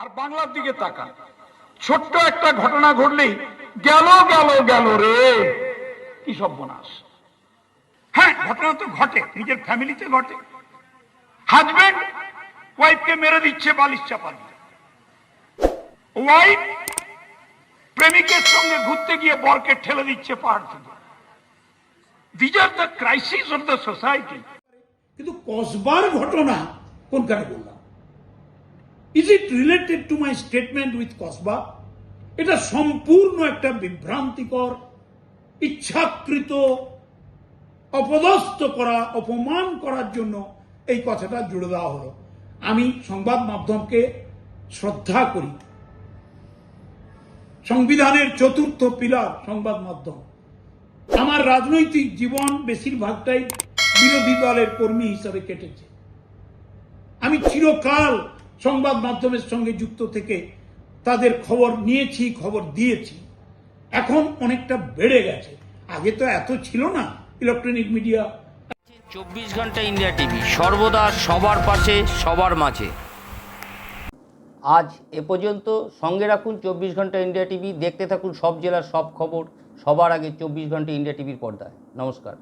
আর বাংলার দিকে তাকা ছোট্ট একটা ঘটনা ঘটলেই গেল গেল গেল রে। কি সব বোনাস হ্যাঁ ঘটনা তো ঘটে, নিজের ফ্যামিলিতে ঘটে। হাজবেন্ড ওয়াইফকে মেরে দিচ্ছে, বালিশ চাপা দিয়ে। ওয়াইফ প্রেমিকের সঙ্গে ঘুরতে গিয়ে বরকে ঠেলে দিচ্ছে পাহাড় থেকে। These are the crisis of the society কিন্তু কসবার ঘটনা কোনখানে বললাম? Is it related to my statement with Kasba এটা সম্পূর্ণ একটা বিভ্রান্তিকর, ইচ্ছাকৃত, অপদস্থ করা, অপমান করার জন্য এই কথাটা জুড়ে দেওয়া হলো। আমি সংবাদ মাধ্যমকে শ্রদ্ধা করি। সংবিধানের চতুর্থ পিলার সংবাদ মাধ্যম। আমার রাজনৈতিক জীবন বেশিরভাগটাই বিরোধী দলের কর্মী হিসাবে কেটেছে। আমি চিরকাল সংবাদ মাধ্যমের সঙ্গে যুক্ত থেকে তাদের খবর নিয়েছি খবর দিয়েছি। এখন অনেকটা বেড়ে গেছে। আগে তো এত ছিল না ইলেকট্রনিক মিডিয়া। চব্বিশ ঘণ্টা ইন্ডিয়া টিভি সর্বদা সবার পাশে সবার মাঝে। আজ এ পর্যন্ত সঙ্গে রাখুন চব্বিশ ঘণ্টা ইন্ডিয়া টিভি দেখতে থাকুন সব জেলার সব খবর। সবার আগে চব্বিশ ঘণ্টা ইন্ডিয়া টিভির পর্দায়। নমস্কার।